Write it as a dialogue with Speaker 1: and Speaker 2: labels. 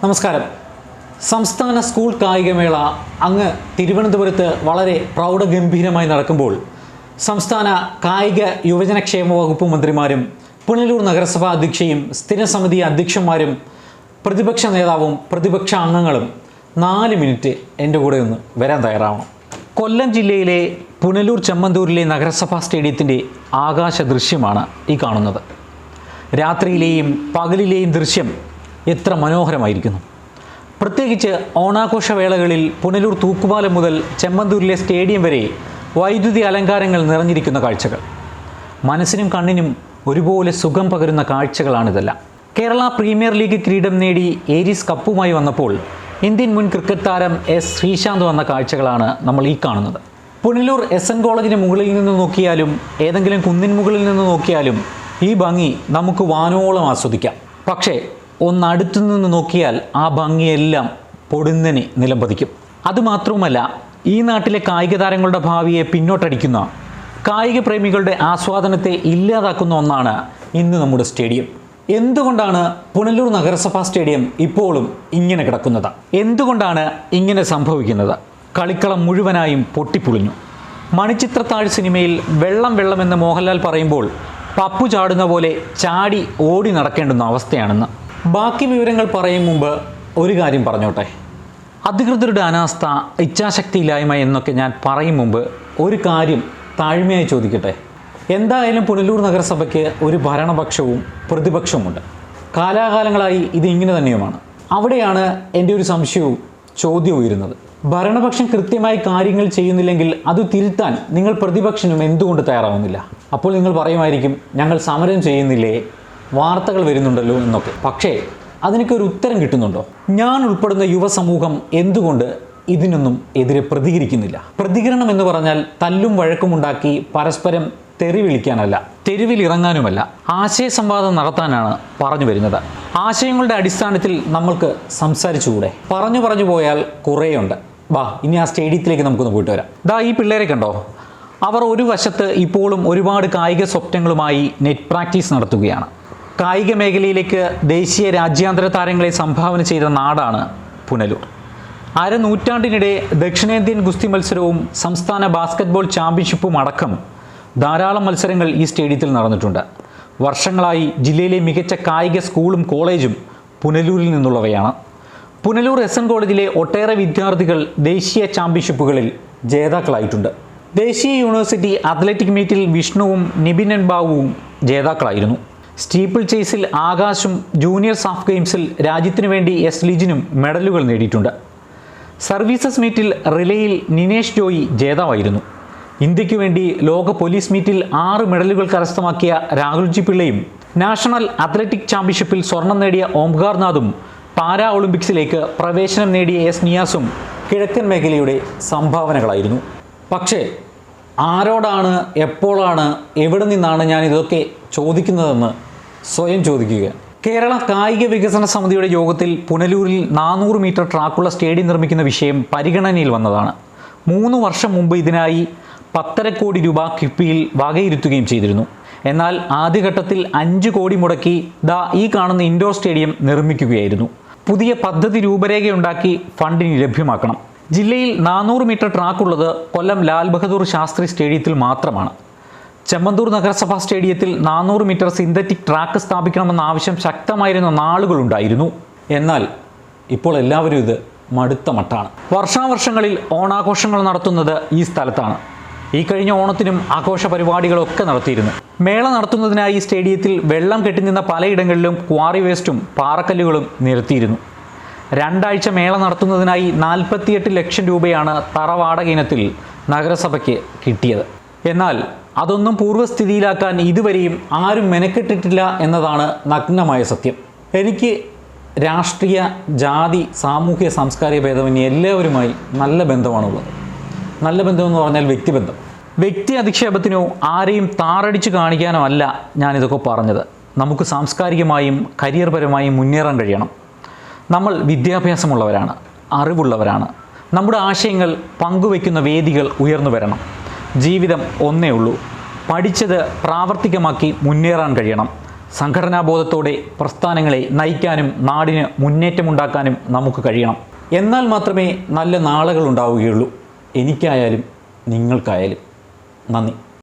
Speaker 1: നമസ്കാരം. സംസ്ഥാന സ്കൂൾ കായികമേള അങ്ങ് തിരുവനന്തപുരത്ത് വളരെ പ്രൗഢഗംഭീരമായി നടക്കുമ്പോൾ സംസ്ഥാന കായിക യുവജനക്ഷേമ വകുപ്പ് മന്ത്രിമാരും പുനലൂർ നഗരസഭാ അധ്യക്ഷയും സ്ഥിരസമിതി അധ്യക്ഷന്മാരും പ്രതിപക്ഷ നേതാവും പ്രതിപക്ഷ അംഗങ്ങളും നാല് മിനിറ്റ് എന്റെ കൂടെ ഒന്ന് വരാൻ തയ്യാറാവണം. കൊല്ലം ജില്ലയിലെ പുനലൂർ ചെമ്മന്തൂരിലെ നഗരസഭാ സ്റ്റേഡിയത്തിന്റെ ആകാശ ദൃശ്യമാണ് ഈ കാണുന്നത്. രാത്രിയിലെയും പകലിലെയും ദൃശ്യം എത്ര മനോഹരമായിരിക്കുന്നു. പ്രത്യേകിച്ച് ഓണാഘോഷവേളകളിൽ പുനലൂർ തൂക്കുപാലം മുതൽ ചെമ്മന്തൂരിലെ സ്റ്റേഡിയം വരെ വൈദ്യുതി അലങ്കാരങ്ങൾ നിറഞ്ഞിരിക്കുന്ന കാഴ്ചകൾ. മനസ്സിനും കണ്ണിനും ഒരുപോലെ സുഖം പകരുന്ന കാഴ്ചകളാണിതെല്ലാം. കേരള പ്രീമിയർ ലീഗ് കിരീടം നേടി ഏരീസ് കപ്പുമായി വന്നപ്പോൾ ഇന്ത്യൻ മുൻ ക്രിക്കറ്റ് താരം എസ് ശ്രീശാന്ത് വന്ന കാഴ്ചകളാണ് നമ്മൾ ഈ കാണുന്നത്. പുനലൂർ എസ് എൻ കോളേജിന് മുകളിൽ നിന്ന് നോക്കിയാലും ഏതെങ്കിലും കുന്നിൻ മുകളിൽ നിന്ന് നോക്കിയാലും ഈ ഭംഗി നമുക്ക് വാനോളം ആസ്വദിക്കാം. പക്ഷേ ഒന്നടുത്തു നിന്ന് നോക്കിയാൽ ആ ഭംഗിയെല്ലാം പൊടുന്നനെ നിലംപതിക്കും. അതുമാത്രവുമല്ല ഈ നാട്ടിലെ കായിക താരങ്ങളുടെ ഭാവിയെ പിന്നോട്ടടിക്കുന്ന കായിക പ്രേമികളുടെ ആസ്വാദനത്തെ ഇല്ലാതാക്കുന്ന ഒന്നാണ് ഇന്ന് നമ്മുടെ സ്റ്റേഡിയം. എന്തുകൊണ്ടാണ് പുനലൂർ നഗരസഭാ സ്റ്റേഡിയം ഇപ്പോഴും ഇങ്ങനെ കിടക്കുന്നത്? എന്തുകൊണ്ടാണ് ഇങ്ങനെ സംഭവിക്കുന്നത്? കളിക്കളം മുഴുവനായും പൊട്ടിപ്പൊളിഞ്ഞു. മണിച്ചിത്രത്താഴ് സിനിമയിൽ വെള്ളം വെള്ളമെന്ന് മോഹൻലാൽ പറയുമ്പോൾ പപ്പു ചാടുന്ന പോലെ ചാടി ഓടി നടക്കേണ്ടുന്ന അവസ്ഥയാണെന്ന്. ബാക്കി വിവരങ്ങൾ പറയും മുമ്പ് ഒരു കാര്യം പറഞ്ഞോട്ടെ. അധികൃതരുടെ അനാസ്ഥ ഇച്ഛാശക്തിയില്ലായ്മ എന്നൊക്കെ ഞാൻ പറയും മുമ്പ് ഒരു കാര്യം താഴ്മയായി ചോദിക്കട്ടെ. എന്തായാലും പുനലൂർ നഗരസഭയ്ക്ക് ഒരു ഭരണപക്ഷവും പ്രതിപക്ഷവുമുണ്ട്. കാലാകാലങ്ങളായി ഇത് ഇങ്ങനെ തന്നെയുമാണ്. അവിടെയാണ് എന്റെ ഒരു സംശയവും ചോദ്യവും ഉയരുന്നത്. ഭരണപക്ഷം കൃത്യമായി കാര്യങ്ങൾ ചെയ്യുന്നില്ലെങ്കിൽ അത് തിരുത്താൻ നിങ്ങൾ പ്രതിപക്ഷനും എന്തുകൊണ്ട് തയ്യാറാവുന്നില്ല? അപ്പോൾ നിങ്ങൾ പറയുമായിരിക്കും ഞങ്ങൾ സമരം ചെയ്യുന്നില്ലേ? വാർത്തകൾ വരുന്നുണ്ടല്ലോ എന്നൊക്കെ. പക്ഷേ അതിനൊക്കെ ഒരു ഉത്തരം കിട്ടുന്നുണ്ടോ? ഞാൻ ഉൾപ്പെടുന്ന യുവസമൂഹം എന്തുകൊണ്ട് ഇതിനൊന്നും എതിരെ പ്രതികരിക്കുന്നില്ല? പ്രതികരണം എന്ന് പറഞ്ഞാൽ തല്ലും വഴക്കുമുണ്ടാക്കി പരസ്പരം തെറി വിളിക്കാനല്ല ആശയ സംവാദം നടത്താനാണ് പറഞ്ഞു വരുന്നത്. ആശയങ്ങളുടെ അടിസ്ഥാനത്തിൽ നമ്മൾക്ക് സംസാരിച്ചുകൂടെ? പറഞ്ഞു പറഞ്ഞു പോയാൽ കുറേയുണ്ട്. വാ ഇനി ആ സ്റ്റേഡിയത്തിലേക്ക് നമുക്കൊന്ന് പോയിട്ട് വരാം. ദാ ഈ പിള്ളേരെ കണ്ടോ? അവർ ഒരു വശത്ത് ഇപ്പോഴും ഒരുപാട് കായിക സ്വപ്നങ്ങളുമായി നെറ്റ് പ്രാക്ടീസ് നടത്തുകയാണ്. കായിക മേഖലയിലേക്ക് ദേശീയ രാജ്യാന്തര താരങ്ങളെ സംഭാവന ചെയ്ത നാടാണ് പുനലൂർ. അരനൂറ്റാണ്ടിനിടെ ദക്ഷിണേന്ത്യൻ ഗുസ്തി മത്സരവും സംസ്ഥാന ബാസ്കറ്റ്ബോൾ ചാമ്പ്യൻഷിപ്പും അടക്കം ധാരാളം മത്സരങ്ങൾ ഈ സ്റ്റേഡിയത്തിൽ നടന്നിട്ടുണ്ട്. വർഷങ്ങളായി ജില്ലയിലെ മികച്ച കായിക സ്കൂളും കോളേജും പുനലൂരിൽ നിന്നുള്ളവയാണ്. പുനലൂർ എസ് എൻ കോളേജിലെ ഒട്ടേറെ വിദ്യാർത്ഥികൾ ദേശീയ ചാമ്പ്യൻഷിപ്പുകളിൽ ജേതാക്കളായിട്ടുണ്ട്. ദേശീയ യൂണിവേഴ്സിറ്റി അത്ലറ്റിക് മീറ്റിൽ വിഷ്ണുവും നിബിൻ ബാബുവും ജേതാക്കളായിരുന്നു. സ്റ്റീപ്പിൾ ചേസിൽ ആകാശും ജൂനിയർ സാഫ് ഗെയിംസിൽ രാജ്യത്തിനു വേണ്ടി എസ് ലിജിനും മെഡലുകൾ നേടിയിട്ടുണ്ട്. സർവീസസ് മീറ്റിൽ റിലേയിൽ നിനേഷ് ജോയി ജേതാവായിരുന്നു. ഇന്ത്യയ്ക്ക് വേണ്ടി ലോക പോലീസ് മീറ്റിൽ ആറ് മെഡലുകൾ കരസ്ഥമാക്കിയ രാഹുൽജി പിള്ളയും നാഷണൽ അത്ലറ്റിക് ചാമ്പ്യൻഷിപ്പിൽ സ്വർണം നേടിയ ഓംകാർനാഥും പാരാ ഒളിമ്പിക്സിലേക്ക് പ്രവേശനം നേടിയ എസ് നിയാസും കിഴക്കൻ മേഖലയുടെ സംഭാവനകളായിരുന്നു. പക്ഷേ ആരോടാണ് എപ്പോഴാണ് എവിടെ നിന്നാണ് ഞാൻ ഇതൊക്കെ ചോദിക്കുന്നതെന്ന് സ്വയം ചോദിക്കുക. കേരള കായിക വികസന സമിതിയുടെ യോഗത്തിൽ പുനലൂരിൽ നാനൂറ് മീറ്റർ ട്രാക്കുള്ള സ്റ്റേഡിയം നിർമ്മിക്കുന്ന വിഷയം പരിഗണനയിൽ വന്നതാണ്. മൂന്ന് വർഷം മുമ്പ് ഇതിനായി പത്തര കോടി രൂപ കിഫ്ബിയിൽ വകയിരുത്തുകയും ചെയ്തിരുന്നു. എന്നാൽ ആദ്യഘട്ടത്തിൽ അഞ്ച് കോടി മുടക്കി ദാ ഈ കാണുന്ന ഇൻഡോർ സ്റ്റേഡിയം നിർമ്മിക്കുകയായിരുന്നു. പുതിയ പദ്ധതി രൂപരേഖയുണ്ടാക്കി ഫണ്ടിന് ലഭ്യമാക്കണം. ജില്ലയിൽ നാനൂറ് മീറ്റർ ട്രാക്കുള്ളത് കൊല്ലം ലാൽ ബഹദൂർ ശാസ്ത്രി സ്റ്റേഡിയത്തിൽ മാത്രമാണ്. ചെമ്മന്തൂർ നഗരസഭാ സ്റ്റേഡിയത്തിൽ നാനൂറ് മീറ്റർ സിന്തറ്റിക് ട്രാക്ക് സ്ഥാപിക്കണമെന്ന ആവശ്യം ശക്തമായിരുന്ന നാളുകളുണ്ടായിരുന്നു. എന്നാൽ ഇപ്പോൾ എല്ലാവരും ഇത് മടുത്ത മട്ടാണ്. വർഷാവർഷങ്ങളിൽ ഓണാഘോഷങ്ങൾ നടത്തുന്നത് ഈ സ്ഥലത്താണ്. ഈ കഴിഞ്ഞ ഓണത്തിനും ആഘോഷ പരിപാടികളൊക്കെ നടത്തിയിരുന്നു. മേള നടത്തുന്നതിനായി സ്റ്റേഡിയത്തിൽ വെള്ളം കെട്ടിനിന്ന പലയിടങ്ങളിലും ക്വാറി വേസ്റ്റും പാറക്കല്ലുകളും നിരത്തിയിരുന്നു. രണ്ടാഴ്ച മേള നടത്തുന്നതിനായി നാൽപ്പത്തിയെട്ട് ലക്ഷം രൂപയാണ് തറവാടക ഇനത്തിൽ നഗരസഭയ്ക്ക് കിട്ടിയത്. എന്നാൽ അതൊന്നും പൂർവസ്ഥിതിയിലാക്കാൻ ഇതുവരെയും ആരും മെനക്കെട്ടിട്ടില്ല എന്നതാണ് നഗ്നമായ സത്യം. എനിക്ക് രാഷ്ട്രീയ ജാതി സാമൂഹ്യ സാംസ്കാരിക ഭേദമന്യേ എല്ലാവരുമായി നല്ല ബന്ധമാണുള്ളത്. നല്ല ബന്ധമെന്ന് പറഞ്ഞാൽ വ്യക്തിബന്ധം. വ്യക്തി അധിക്ഷേപത്തിനോ ആരെയും താറടിച്ച് കാണിക്കാനോ അല്ല ഞാനിതൊക്കെ പറഞ്ഞത്. നമുക്ക് സാംസ്കാരികമായും കരിയർപരമായും മുന്നേറാൻ കഴിയണം. നമ്മൾ വിദ്യാഭ്യാസമുള്ളവരാണ് അറിവുള്ളവരാണ്. നമ്മുടെ ആശയങ്ങൾ പങ്കുവയ്ക്കുന്ന വേദികൾ ഉയർന്നു വരണം. ജീവിതം ഒന്നേ ഉള്ളൂ. പഠിച്ചത് പ്രാവർത്തികമാക്കി മുന്നേറാൻ കഴിയണം. സംഘടനാബോധത്തോടെ പ്രസ്ഥാനങ്ങളെ നയിക്കാനും നാടിന് മുന്നേറ്റമുണ്ടാക്കാനും നമുക്ക് കഴിയണം. എന്നാൽ മാത്രമേ നല്ല നാളുകൾ ഉണ്ടാവുകയുള്ളൂ. എനിക്കായാലും നിങ്ങൾക്കായാലും. നന്ദി.